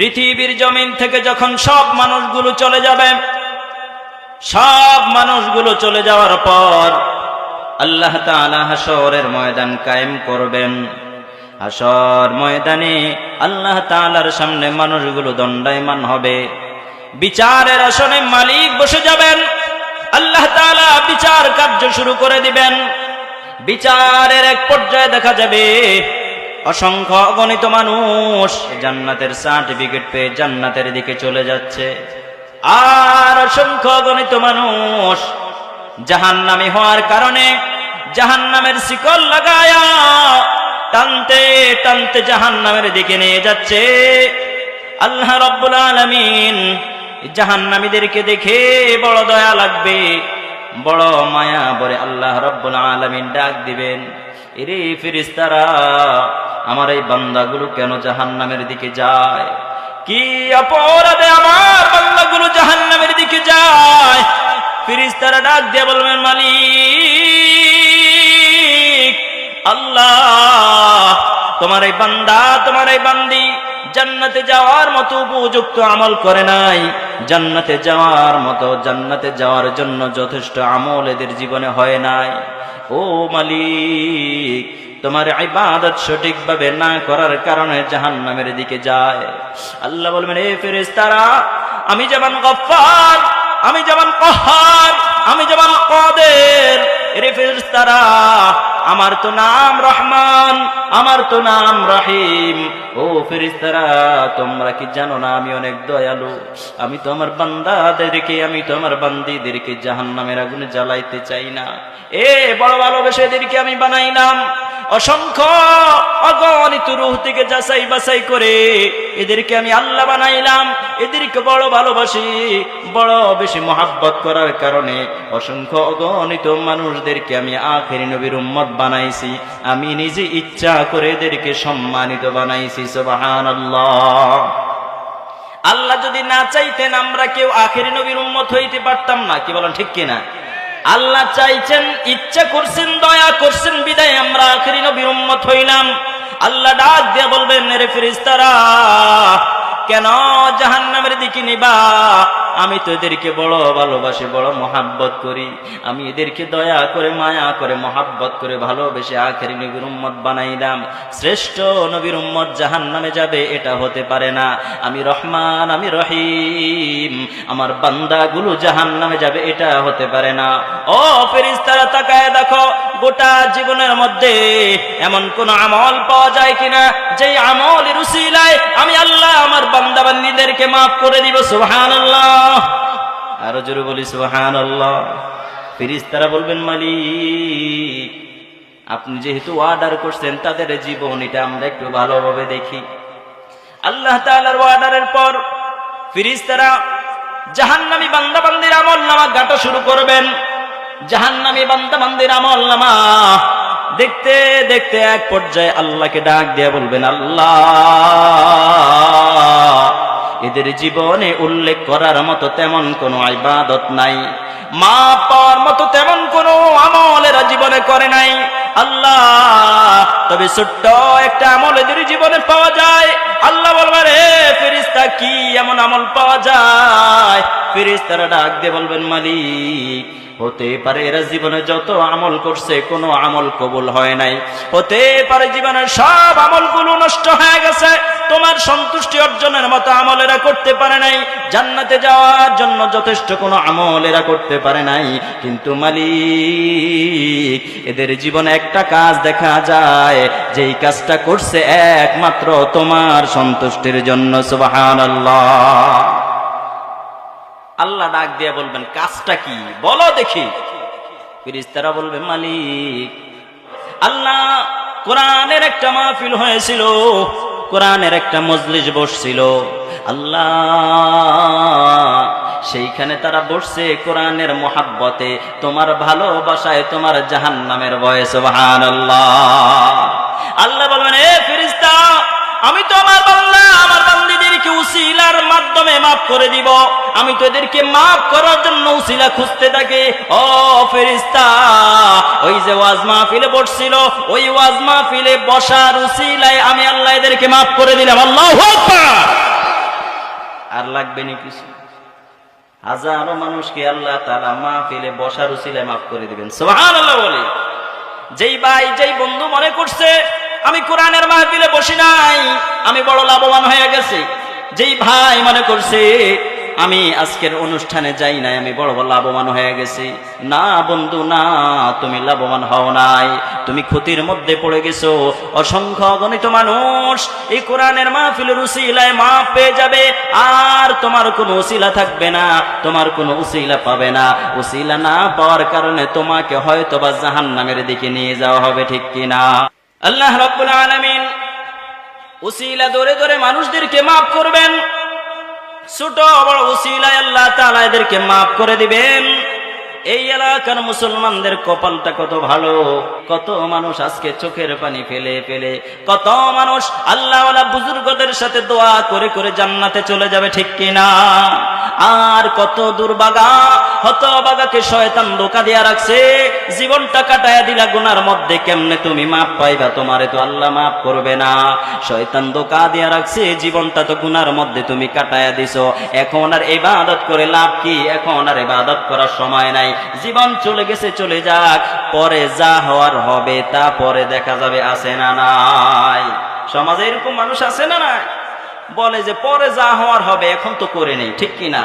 পৃথিবীর জমিন থেকে যখন সব মানুষগুলো চলে যাবে, সব মানুষগুলো চলে যাওয়ার পর আল্লাহ তাআলা হাসরের ময়দান কায়েম করবেন। হাসর ময়দানে আল্লাহ তাআলার সামনে মানুষগুলো দণ্ডায়মান হবে। বিচারের আসনে মালিক বসে যাবেন। আল্লাহ তাআলা বিচার কার্য শুরু করে দিবেন। বিচারের এক পর্যায়ে দেখা যাবে অসংখ্য অগণিত মানুষ জান্নাতের সার্টিফিকেট পেয়ে জান্নাতের দিকে চলে যাচ্ছে। আর অসংখ্য অগণিত মানুষ জাহান্নামী হওয়ার কারণে জাহান্নামের শিকল লাগায়া টানতে টানতে জাহান্নামের দিকে নিয়ে যাচ্ছে। আল্লাহ রব্বুল আলামিন জাহান্নামীদেরকে দেখে বড় দয়া লাগবে, বড় মায়া বলে আল্লাহ রব্বুল আলামিন ডাক দিবেন এরে ফিরিস্তারা আমার এই বান্দাগুলো কেন জাহান্নামের দিকে যায়? কি অপরাধে আমার বান্দাগুলো জাহান্নামের দিকে যায়? ফিরিস্তারা ডাক দিয়ে বলবেন, মালিক, আল্লাহ, তোমার এই বান্দা, তোমার এই বান্দি জান্নাতে যাওয়ার মতো উপযুক্ত আমল করে নাই। জান্নাতে যাওয়ার মতো, জান্নাতে যাওয়ার জন্য যথেষ্ট আমল এদের জীবনে হয় নাই। ও মালিক তোমার ইবাদত সঠিকভাবে না করার কারণে জাহান্নামের দিকে যায়। আল্লাহ বলবেন, এ ফেরেশতারা, আমি যেমন গফফার, আমি যেমন কহার, আমি যেমন কদের রে ফেরেশতারা আমার তো নাম রহমান, আমার তো নাম রহিম। ও ফেরেশতারা, তোমরা কি জানো না আমি অনেক দয়ালু? আমি তো আমার বান্দাদেরকে, আমি তো আমার বান্দিদেরকে জাহান্নামের আগুনে জ্বালাইতে চাই না। এ বড় ভালোবেসে এদেরকে আমি বানাইলাম। অসংখ্য অগণিত রুহ থেকে যাচাই বাছাই করে এদেরকে আমি আল্লাহ বানাইলাম। এদেরকে বড় ভালোবাসি, বড় বেশি মহাব্বত করার কারণে অসংখ্য অগণিত মানুষদেরকে আমি আখেরি নবীর উম্মত বানাইছি। আমি নিজে ইচ্ছা করে এদেরকে সম্মানিত বানাইছি সুবাহান আল্লাহ যদি না চাইতেন আমরা কেউ আখেরি নবীর উম্মত হইতে পারতাম না, কি বলেন ঠিক কিনা? আল্লাহ চাইছেন, ইচ্ছা করছেন, দয়া করছেন, বিদায় আমরা আখেরি নবীর উম্মত হইলাম। আল্লাহ ডাক দিয়ে বলবেন, রে ফেরেশতারা, কেন জাহান্নামের দিকে নিবা? আমি তো এদেরকে বড় ভালোবাসি, বড় মহাব্বত করি। আমি এদেরকে দয়া করে, মায়া করে, মহাব্বত করে ভালোবেসে আখেরি নবীর উম্মত বানাইলাম। শ্রেষ্ঠ নবীর উম্মত জাহান নামে যাবে, এটা হতে পারে না। আমি রহমান, আমি রহিম, আমার বান্দাগুলো জাহান নামে যাবে, এটা হতে পারে না। ও ফেরিস্তারা তাকায় দেখো, গোটা জীবনের মধ্যে এমন কোন আমল পাওয়া যায় কিনা? যে আমলের উসিলায় আমি আল্লাহ আমার বান্দা বান্দিদেরকে মাফ করে দিব সুহান আল্লাহ আরও জোরে বলি সুহান আল্লাহ ফিরিস্তারা বলবেন, মালিক, আপনি যেহেতু অর্ডার করছেন, তাদের জীবন এটা আমরা একটু ভালোভাবে দেখি। আল্লাহ তাআলার অর্ডারের পর ফিরিস্তারা জাহান্নামী বান্দা বান্দির আমল নামা গাটা শুরু করবেন। জাহান্নামী বান্দা বান্দির আমল নামা দেখতে দেখতে এক পর্যায়ে আল্লাহকে ডাক দিয়ে বলবেন, আল্লাহ এদের জীবনে উল্লেখ করার মতো তেমন কোনো ইবাদত নাই। মা পাওয়ার মতো তেমন কোনো আমল এরা জীবনে করে নাই। আল্লাহ, তবে ছোট্ট একটা আমল এদের জীবনে পাওয়া যায়। আল্লাহ বলবেন রে ফেরিস্তা কি এমন আমল পাওয়া যায়? ফেরিস্তারা ডাক দিয়ে বলবেন, মালিক, হতে পারে এরা জীবনে যত আমল করছে, কোনো আমল কবুল হয় নাই। হতে পারে জীবনের সব আমলগুলো নষ্ট হয়ে গেছে। তোমার সন্তুষ্টি অর্জনের মতো আমল এরা করতে পারে নাই। জান্নাতে যাওয়ার জন্য যথেষ্ট কোনো আমল এরা করতে পারে নাই। কিন্তু মালিক, এদের জীবনে একটা কাজ দেখা যায়, যেই কাজটা করছে একমাত্র তোমার সন্তুষ্টির জন্য, সুবহানাল্লাহ। আল্লাহ ডাক দিয়ে বলবেন, কাজটা কি? বলো দেখি। ফিরিস্তারা বলবে, মালিক, আল্লাহ কোরআনের একটা মাহফিল হয়েছিল। কোরআনের একটা মজলিস বসছিল। আল্লাহ, সেইখানে তারা বসছে কোরআনের মোহাব্বতে। তোমার ভালোবাসায় তোমার জাহান নামের বয়স ভান আল্লাহ বলবেন, এ ফিরিস্তা আমি তোমার আমার বান্দিদেরকে উসিলার মাধ্যমে মাফ করে দিব। আমি তো এদেরকে মাফ করার জন্য উসিলা খুঁজতে থাকি। ও ফেরিস্তা ওই যে ওয়াজ মাহফিলে বসছিল, ওই ওয়াজ মাহফিলে বসার উসিলায় আমি আল্লাহ এদেরকে মাফ করে দিলাম। আল্লাহ আর লাগবে নি কিছু? হাজারো মানুষকে আল্লাহ তালা মাহফিলে বসার উসিলে মাফ করে দিবেন। সোহান আল্লাহ বলে। যেই ভাই, যেই বন্ধু মনে করছে, আমি কোরআনের মাহফিলে বসি নাই, আমি বড় লাভবান হয়ে গেছি। যেই ভাই মনে করছে, আমি আজকের অনুষ্ঠানে যাই নাই, আমি বড় বড় লাভবান হয়ে গেছি। না বন্ধু, না, তুমি লাভবান হও নাই। তুমি ক্ষতির মধ্যে পড়ে গেছো। অসংখ্য অগণিত মানুষ এই কোরআনের মাহফিলের উসিলায় মাপ পেয়ে যাবে। আর তোমার কোনো উসিলা থাকবে না, তোমার কোনো উসিলা পাবে না। উসিলা না পাওয়ার কারণে তোমাকে হয়তো বা জাহান নামের দিকে নিয়ে যাওয়া হবে, ঠিক কিনা? আল্লাহ রব্বুল আলামিন উসিলা ধরে ধরে মানুষদেরকে মাফ করবেন। ছোট বড় উসিলায় আল্লাহ তালা এদেরকে মাফ করে দিবেন। এই এলাকার মুসলমানদের কপালটা কত ভালো, কত মানুষ আজকে চোখের পানি ফেলে ফেলে, কত মানুষ আল্লাহ বুজুর্গদের সাথে দোয়া করে করে জান্নাতে চলে যাবে ঠিক কিনা? আর কত দুর্বাগা হত বাগাকে শয়তান ধোকা দিয়া রাখছে। জীবনটা কাটায়া দিলা গুনার মধ্যে কেমনে তুমি মাপ পাইবা? তোমারে তো আল্লাহ মাফ করবে না। শয়তান ধোকা দিয়া রাখছে, জীবনটা তো গুনার মধ্যে তুমি কাটায়া দিছো। এখন আর ইবাদত করে লাভ কি? এখন আর ইবাদত করার সময় নাই। জীবন চলে গেছে, চলে যাক। পরে যা হওয়ার হবে, তা পরে দেখা যাবে, আছে না নাই। সমাজে এরকম মানুষ আছে না নাই? বলে যে, পরে যা হওয়ার হবে, এখন তো করে নেই, ঠিক কিনা?